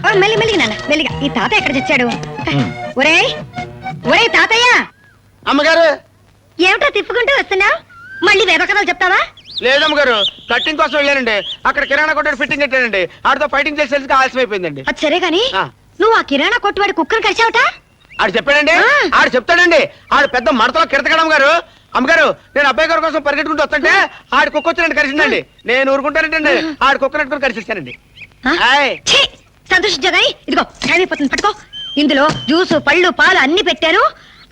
ఓ, మెల్లి మెల్లిగా నాన్న మెల్లిగా. ఈ తాత ఎక్కడ చచ్చాడు ఉమ్. ఒరేయ్ ఒరేయ్ తాతయ్య! అమ్మగారు! ఏమిటో తిప్పుకుంటూ వస్తున్నావు? మళ్ళీ వేద కథలు చెప్తావా? లేదమ్మగారు కట్టింగ్ కోసం వెళ్ళానండి. అక్కడ కిరాణా కొట్టాడు ఫిట్టింగ్ పెట్టానండి ఆడితో ఫైటింగ్ చేసేందుకు ఆలస్యం అయిపోయిందండి. అది సరే గాని ఆ. నువ్వు ఆ కిరాణా కొట్టువాడి కుక్కను కలిసావుట? ఆడు చెప్పాడండి? ఆ. ఆడు చెప్తాడండి. ఆడు పెద్ద మడతలో కిడతగడ అమ్మగారు. అమ్మగారు నేను అబ్బాయి గారి కోసం పరిగెట్టుకుంటూ వస్తుంటే ఆడి కుక్క వచ్చినట్టు కలిసిందండి నేను ఊరుకుంటానంటే ఆడి కుక్క నెట్టుకుని కలిసిస్తానండి ఆయ్. సంతోషించా ఇదిగో టైం అయిపోతుంది. పట్టుకో. ఇందులో జ్యూస్ పళ్ళు పాలు అన్ని పెట్టాను.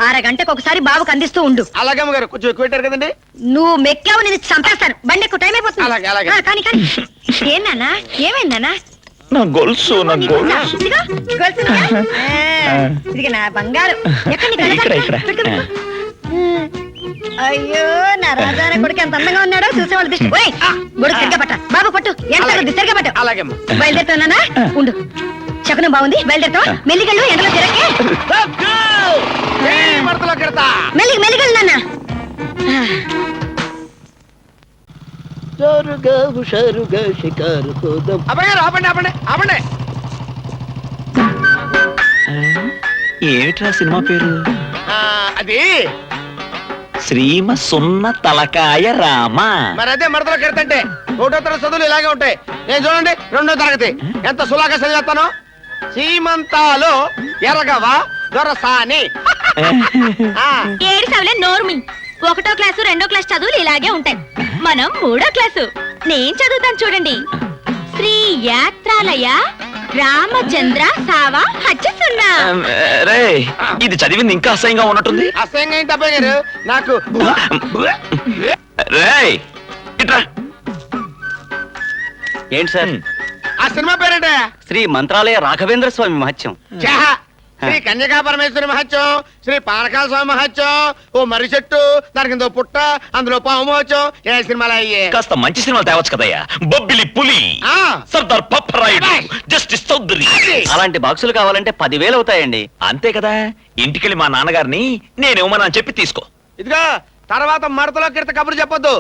అరగంటకు ఒకసారి బాబుకు అందిస్తూ ఉండు. అలాగే అమ్మగారు కొంచెం ఎక్కువ పెట్టారు కదండి. నువ్వు మెక్కావు నేను చంపేస్తాను. బండి ఎక్కువ టైం అయిపోతుంది. అలాగే, అలాగే. ఆ, కానీ కానీ. ఏం నాన్న? ఏమైంది నాన్న? నా గొలుసు నా? గొలుసు. ఇదిగో, నా బంగారు. ఎక్కడ ఇక్కడ? ఇక్కడ. అయ్యో నా రాజారా కొడుకు ఎంత అందంగా ఉన్నాడో చూసేవాళ్ళు దిష్టి. ఓయ్ గొడుగు సరిగ్గా పట్ట. బాబు పట్టు. ఎంత సరిగ్గా పట్టు. అలాగే అమ్మ బయలుదేరుతానా ఉండు. శకునం బాగుంది. బయలుదేరుతావా? మెల్లిగళ్ళు ఎండలో తిరగే మెల్లిగి మెల్లిగళ్ళు నాన్న. జోరుగా హుషారుగా షికారు పోదాం అబ్బాయి ఆపండి ఆపండి ఆపండి ఏమిట్రా సినిమా పేరు? అది శ్రీమ సున్న తలకాయ రామ. మరి అదే మడతలో కిడతంటే ఒకటో తరగతి చదువులు ఇలాగే ఉంటాయి. నేను చూడండి రెండో తరగతి. ఎంత సులాగా చదివేస్తాను? సీమంతాలు ఎరగవా దొరసాని. ఆ, ఏడు సవలే నోర్మి. ఒకటో క్లాసు రెండో క్లాస్ చదువులు ఇలాగే ఉంటాయి. మనం మూడో క్లాసు. నేను చదువుతాను చూడండి. శ్రీ యాత్రాలయ రామచంద్ర సావా హచ్చసున్నా. రే ఇది చదివింది ఇంకా అసహ్యంగా ఉన్నట్టుంది. అసహ్యంగా ఏంటి అబ్బాయి గారు? నాకు రేయ్ ఇట్రా. ఏంటి సార్? ఆ సినిమా పేరేంటే శ్రీ మంత్రాలయ రాఘవేంద్ర స్వామి మహత్యం. ఛా! శ్రీ కన్యకా పరమేశ్వరి మహత్యం శ్రీ పానకాల స్వామి మహత్యం ఓ మర్రి చెట్టు దాని కింద ఓ పుట్ట అందులో పాము మహత్యం ఏ సినిమాలు అయ్యే. కాస్త మంచి సినిమాలు తేవచ్చు కదయ్యా. బొబ్బిలి పులి ఆ, సర్దార్ పప్పరాయుడు జస్టిస్ చౌదరి. అలాంటి బాక్సులు కావాలంటే పదివేలు అవుతాయండి. అంతే కదా. ఇంటికెళ్ళి మా నాన్నగారిని నేనేమన్నా చెప్పి తీసుకో. ఇదిగో తర్వాత మడతలో కిడత కబురు చెప్పొద్దు.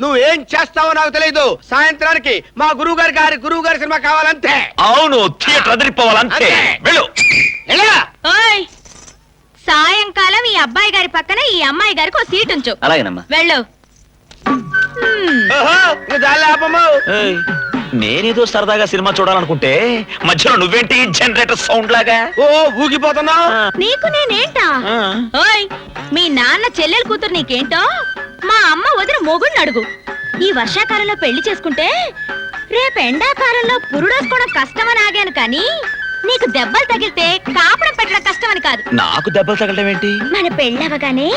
నువ్వేం చేస్తావో నాకు తెలియదు సాయంత్రానికి మా గురువు గారి గారి గురువు గారి సినిమా కావాలంతే. అవును థియేటర్ అదిరిపోవాలంతే. వెళ్ళు. ఓయ్ సాయంకాలం ఈ అబ్బాయి గారి పక్కన ఈ అమ్మాయి గారికి ఒక సీట్ ఉంచు. అలాగేనమ్మా. వెళ్ళు. హ్మ్. ఓహో ఆపము ఏయ్, నేనేదో సరదాగా సినిమా చూడాలనుకుంటే మధ్యలో నువ్వేంటి జనరేటర్ సౌండ్ లాగా? ఓ ఊగిపోతున్నావు. నీకు నేనేంటా? ఆ. ఓయ్ మీ నాన్న చెల్లెలు కూతురు నీకేంటో? మా అమ్మ వదిన మొగుడిని అడుగు. ఈ వర్షాకాలంలో పెళ్ళి చేసుకుంటే రేపు ఎండాకాలంలో పురుడోసుకోవడం కష్టమని ఆగాను కానీ నీకు దెబ్బలు తగిలితే కాపడం పెట్టడం కష్టమని కాదు. నాకు దెబ్బలు తగలడం ఏంటి? మన పెళ్ళవగానే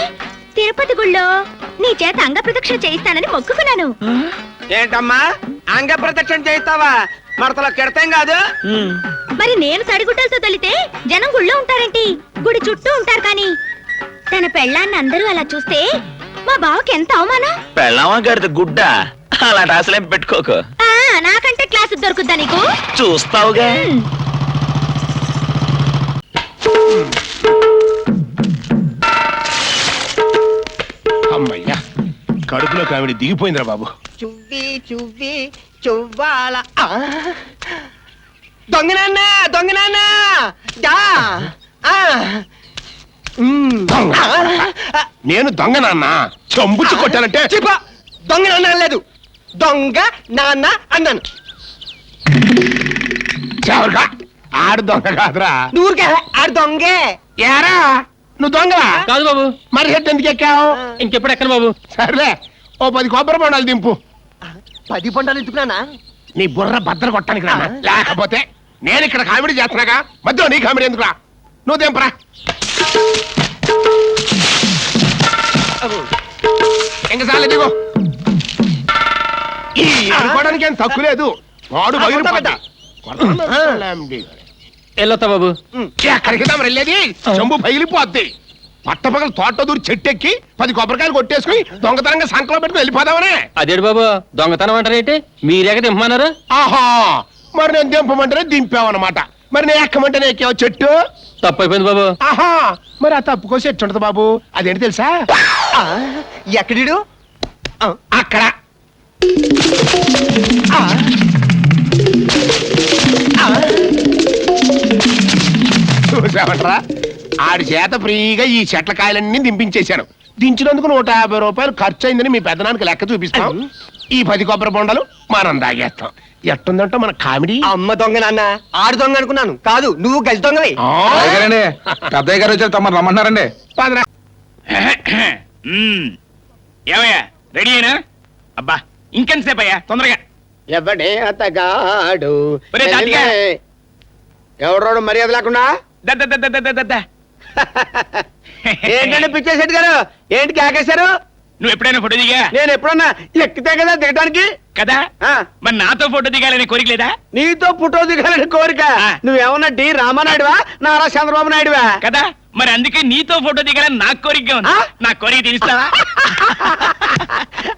తిరుపతి గుళ్ళో నీ చేత అంగ ప్రదక్షిణ చేయిస్తానని మొక్కుకున్నాను. ఏంటమ్మా? అంగ ప్రత్యక్షం చేస్తావా మడతలో కిడతాం కాదు. మరి నేను తడిగుడ్డలతో తలితే జనం గుళ్ళో ఉంటారేంటి? గుడి చుట్టూ ఉంటారు కానీ తన పెళ్ళాన్ని అందరూ అలా చూస్తే మా బావకి ఎంత అవమానం? పెళ్ళామా గారిది గుడ్డ? అలాంటి ఆశలేం పెట్టుకోకు. ఆ, నాకంటే క్లాసు దొరుకుద్దా నీకు? చూస్తావుగా? హ్మ్. అమ్మయ్యా కడుపులో కావిడి దిగిపోయిందిరా బాబు. చువ్వి చువ్వి చువ్వాల. దొంగనాన్న దొంగనాన్న దా. ఆ. దొంగ. నేను దొంగ నాన్న. చంబుచ్చు కొట్టానంటే చిప దొంగ నాన్న అనలేదు. దొంగ నాన్న అన్నాను. చెవరుగా. ఆడు దొంగ కాదురా. నూరుగా ఆడు దొంగే. ఏరా? నువ్వు దొంగలా కాదు బాబు. మరి హెడ్ ఎందుకు ఎక్కావు? ఇంకెప్పుడు ఎక్కడ బాబు. సర్లే ఓ పది కొబ్బరి బొండాలు దింపు. పది పంటలు ఎత్తుకున్నానా నీ బుర్ర బద్దలు కొట్టడానికి రా లేకపోతే నేను ఇక్కడ కామెడీ చేస్తున్నాగా. మధ్యలో నీ కామెడీ ఎందుకురా? నువ్వు దింపరా. ఇంక చాలే దిగు. అనుకోవడానికి ఏం తక్కువ లేదు. వాడు. వెళ్ళొత్తా బాబు. ఎక్కడికి వెళ్ళేది? చెంబు పగిలిపోద్ది. పట్టపగలు తోట దూరి చెట్టెక్కి పది కొబ్బరికాయలు కొట్టేసుకుని దొంగతనంగా సంకలో పెట్టుకుని వెళ్ళిపోదామనే. అదేడు బాబు దొంగతనం అంటారేంటి? మీరేక దింపమన్నారు? ఆహా మరి నేను దింపమంటేనే దింపావన్నమాట. మరి నేను ఎక్కమంటే ఎక్కావు? చెట్టు? తప్పైపోయింది బాబు. ఆహా మరి ఆ తప్పుకో చెట్టు ఉంటుంది బాబు. అదేంటి తెలుసా? ఎక్కడీడు ఎక్కడిడు అక్కడ. ఆ, ఆడి చేత ఫ్రీగా ఈ చెట్ల కాయలన్నీ దింపించేశాను. దించినందుకు నూట యాభై రూపాయలు ఖర్చు అయిందని మీ పెద్దనానికి లెక్క చూపిస్తాం. ఈ పది కొబ్బరి బొండలు మనం దాగేస్తాం ఎట్టుందంటే మన కామెడీ? అమ్మ దొంగ నాన్న ఆడు దొంగ అనుకున్నాను. కాదు నువ్వు గజ దొంగవి. పెద్దయ్య గారు వచ్చారు తమరు రమ్మన్నారండి పదరా. మ్మ్. ఏమయ్యా రెడీ అయినా? అబ్బా ఇంకెంతసేపు అయ్యా? తొందరగా. ఎవడే అతగాడు? ఒరే తాతిగా. ఎవరోడు మర్యాద లేకుండా? ద, ద, ద, ద, ద, ద, ద, ద. ఏంటంటే పిచ్చేశెట్టి గారు? ఏంటి కేకేశారు? నువ్వు ఎప్పుడైనా ఫోటో దిగా? నేను ఎప్పుడన్నా ఎక్కితే కదా దిగడానికి? కదా? మరి నాతో ఫోటో దిగాలని కోరిక లేదా? నీతో ఫోటో దిగాలని కోరిక. నువ్వేమన్నా డి రామానాయుడువా? నారా చంద్రబాబు నాయుడువా? కదా? మరి అందుకే నీతో ఫోటో దిగాలని నాకు కోరికగా ఉంది? నా కోరిక తీరుస్తావా?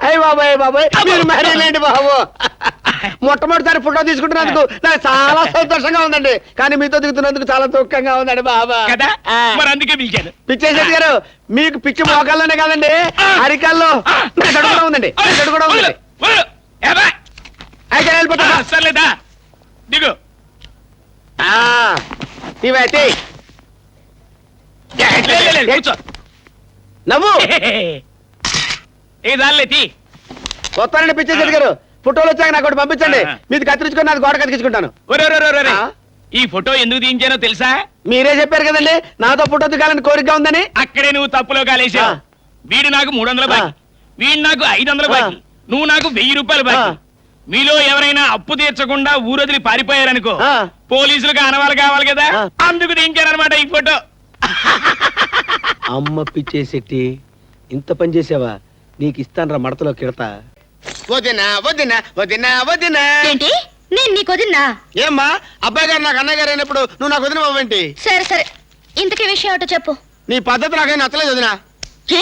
అయ్య బాబాయ్ బాబాయ్ మీరు మరేలేండి బాబు? మొట్టమొదటిసారి ఫోటో తీసుకుంటున్నందుకు నాకు చాలా సంతోషంగా ఉందండి. కానీ మీతో దిగుతున్నందుకు చాలా దుఃఖంగా ఉందండి బాబా. కదా. మరి అందుకే పిలిచాను. పిచ్చేశెట్టి గారు మీకు పిచ్చి మోకాల్లోనే కాదండి. అరికాల్లో నా గడుగు కూడా ఉందండి. నా గడుగు కూడా. ఏబ్బా? అయితే వెళ్ళిపోతా సర్లేదా? దిగు. ఇవైతే నవ్వు వస్తానండి పిచ్చేశెట్టి గారు ఫోటోలు వచ్చాక నాకు ఒకటి పంపించండి. మీది కత్తిరించుకొని నాది గోడ కత్తిరించుకుంటాను. ఆ? ఈ ఫోటో ఎందుకు తీయించానో తెలుసా మీరే చెప్పారు కదండి నాతో ఫోటో దిగాలని కోరిక ఉందని అక్కడే నువ్వు తప్పులో కాలేసావు ఆ. వీడు నాకు మూడు వందల. బాకీ వీడు నాకు ఐదు వందల. బాకీ నువ్వు నాకు వెయ్యి రూపాయలు బాకీ ఆ. మీలో ఎవరైనా అప్పు తీర్చకుండా ఊరొదిలి పారిపోయారనుకో. పోలీసులకు అనవాలు కావాలి కదా. అందుకు దించారనమాట ఈ ఫోటో అమ్మ పిచ్చేసెట్టి ఇంత పని చేసావా? నీకు ఇస్తాను రా మడతలో కిడతా. వదినా వదినా వదినా వదినా. ఏంటి? నేను నీకు వదిన్నా ఏమ్మా అబ్బాయి గారు నాకు అన్నయ్య గారు అయినప్పుడు నువ్వు నాకు వదిన బాబేంటి సరే సరే. ఇంతకీ విషయం ఏమిటో చెప్పు. నీ పద్ధతి నాకేం నచ్చలేదు వదినా. హే?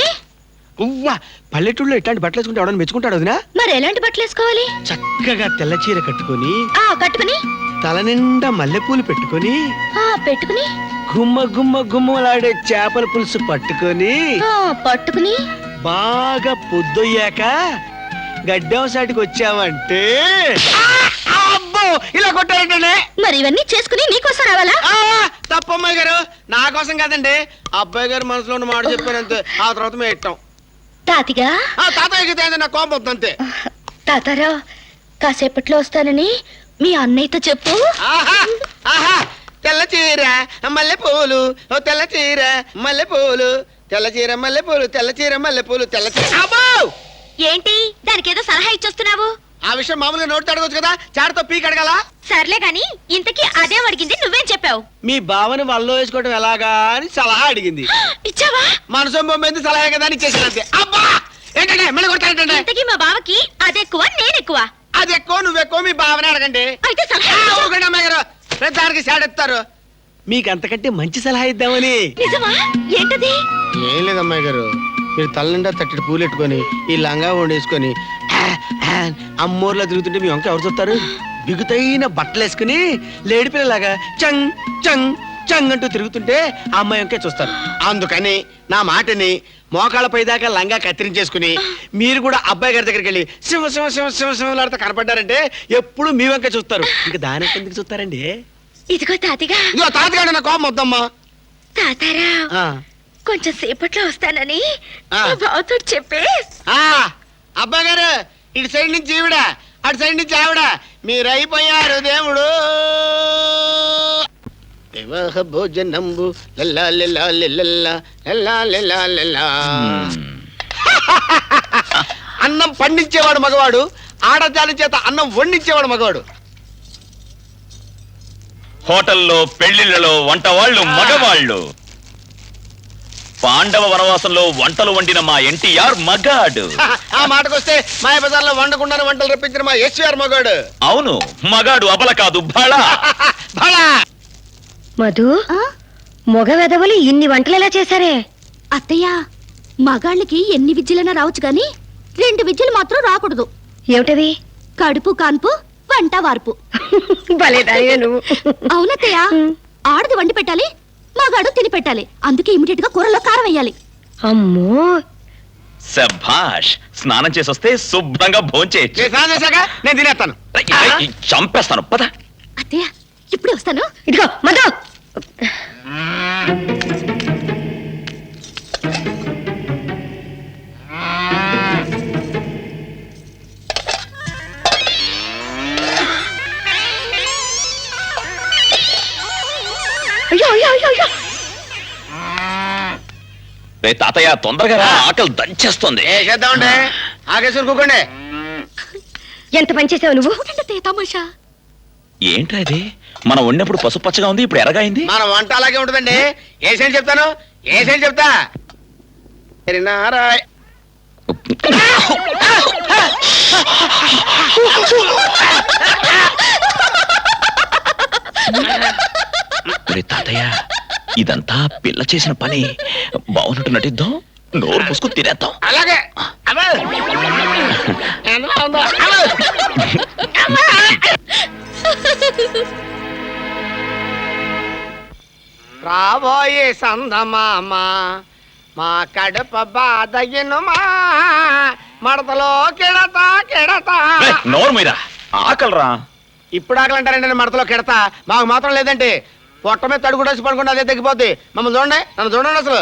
ఉవ్వా పల్లెటూళ్ళలో ఇట్లాంటి బట్టలు వేసుకుంటే ఎవడని మెచ్చుకుంటాడు వదినా? మరి ఎలాంటి బట్టలు వేసుకోవాలి? చక్కగా తెల్ల చీర కట్టుకొని ఆ కట్టుకుని. తల నిండా మల్లెపూలు పెట్టుకొని ఆ పెట్టుకుని. గుమ్మ గుమ్మ గుమ్మలాడే చేపల పులుసు పట్టుకొని ఆ పట్టుకుని? బాగా పొద్దొయ్యాక గడ్డం సాటికి వచ్చావంటే అబ్బో ఇలా కొట్టారంటే మరి ఇవన్నీ చేసుకుని నీకోసం రావాలా? తప్పమ్మాయి గారు నా కోసం కాదండి. అబ్బాయి గారు మనసులో ఉన్న మాట చెప్పానంతే ఆ తర్వాత మేము ఇట్టాం తాతిగా ఆ తాతయ్యకి తేంది నా కోపం వద్దు అంతే. తాతారా కాసేపట్లో వస్తానని మీ అన్నయ్యతో చెప్పు. ఆహా ఆహా. తెల్ల చీర మల్లె పూలు. ఓ తెల్ల చీర మల్లె పూలు. తెల్ల చీర మల్లె పూలు తెల్ల చీర మల్లె పూలు తెల్ల చీర. అబ్బో! ఏంటి? దానికి ఏదో సలహా ఇచ్చొస్తున్నావు? ఆ విషయం మామూలుగా నోటి అడగొచ్చు కదా? చాటతో పీక్ అడగాల? సర్లే గాని ఇంతకీ అదేం అడిగింది? నువ్వేం చెప్పావు? మీ బావని వల్ల వేసుకోవడం ఎలాగా అని సలహా అడిగింది. ఇచ్చావా? మనసు బొమ్మింది సలహా కదా అని చేసిన అంతే. అబ్బా! ఏంటంటే మళ్ళీ కొడతానంటే ఇంతకీ మా బావకి అదెక్కువ నేనెక్కువ? అది ఎక్కువ నువ్వు ఎక్కువ మీ బావని అడగండి. అయితే సలహా. ఊరుకోండి అమ్మాయి గారు. ప్రతిదానికి సాడెత్తారు మీకు అంతకంటే మంచి సలహా ఇద్దామని. నిజమా? ఏంటది? ఏం లేదు అమ్మాయి గారు. మీరు తల నిండా తట్టడి పూలు పెట్టుకొని ఈ లంగా వండేసుకొని అమ్మోర్లా తిరుగుతుంటే మీ వంక ఎవరు చూస్తారు? బిగుతైన బట్టలు వేసుకుని లేడి పిల్లలాగా చంగ్ చంగ్ చంగ్ అంటూ తిరుగుతుంటే ఆ అమ్మాయి వంకే చూస్తారు. అందుకని నా మాటని మోకాళ్ళపై దాకా లంగా కత్తిరించేసుకుని మీరు కూడా అబ్బాయి గారి దగ్గరికి వెళ్ళి సింహ సింహ సింహ సింహ సింహలాడితే కనపడ్డారంటే ఎప్పుడు మీ వంక చూస్తారు. ఇంకా దాని ఎందుకు చూస్తారండి? ఇదిగో తాతిగా. ఇదిగో తాతగాడు నా కోపం వద్దమ్మా. తాతారా ఆ. కొంచెం సేపట్లో వస్తానని బావతో చెప్పే. ఆ. అబ్బాయి గారు ఇటు సైడ్ నుంచి ఈవిడ అటు సైడ్ నుంచి ఆవిడ. మీరు అయిపోయారు దేవుడు. వివాహ భోజనంబు. లల్లా లల్లా లల్లా లల్లా లల్లా లల్లా. అన్నం పండించేవాడు మగవాడు ఆడజాని చేత అన్నం వండించేవాడు మగవాడు. హోటల్లో పెళ్ళిళ్ళలో వంట వాళ్ళు మగవాళ్ళు. పాండవ వనవాసంలో వంటలు వండిన మా ఎన్టీఆర్ మగాడు. ఆ మాటకొస్తే మాయ బజార్లో వండకుండానే వంటలు రప్పించిన మా ఎస్వీఆర్ మగవాడు అవును మగాడు అబల కాదు బళ. భళా మధు మొగ వెదవలు ఇన్ని వంటలు ఎలా చేశారే? అత్తయ్య మగాళ్ళకి ఎన్ని విద్యలైనా రావచ్చు గాని రెండు విద్యలు మాత్రం రాకూడదు. ఏమిటవి కడుపు కాన్పు వంట వార్పు. అవునత్తయ్య ఆడది వండి పెట్టాలి మగాడు తిని పెట్టాలి. అందుకే ఇమిడియట్గా కూరలో కారం వేయాలి. అమ్మో! శభాష్ స్నానం చేసొస్తే శుభ్రంగా భోంచేయచ్చు నేను స్నానం చేశాక నేను తినేస్తాను. చంపేస్తాను. పద. అత్తయ్య ఇప్పుడే వస్తాను. ఇదిగో మధు! అయ్యో అయ్యో అయ్యో అయ్యో. రే తాతయ్య తొందరగా రా, ఆకలి దంచేస్తుంది. ఏ చేద్దామండి. ఆగేసి కూకోండి ఎంత పని చేసావు నువ్వు? తమాషా. ఇది? మనం వండినప్పుడు పసుపు పచ్చగా ఉంది ఇప్పుడు ఎరగా అయింది. మన వంట అలాగే ఉంటుందండి. ఏసేం చెప్తాను? ఏసేం చెప్తా? తాతయ్య ఇదంతా పిల్ల చేసిన పని. బాగున్నట్టు నటిద్దాం నోరు పుసుకు తినేద్దాం. అలాగే. అబ్బో. రాబోయే సందమామ మా కడుప బాధగినుమా మడతలో కిడతా కిడతా. నోరు మీద ఆకలిరా. ఇప్పుడు ఆకలంటారండి మడతలో కిడతా. మాకు మాత్రం లేదంటే పొట్ట మీద తడుగు వేసి పడుకుంటే అదే తగ్గిపోద్ది. మమ్మల్ని చూడండి నన్ను చూడండి అసలు.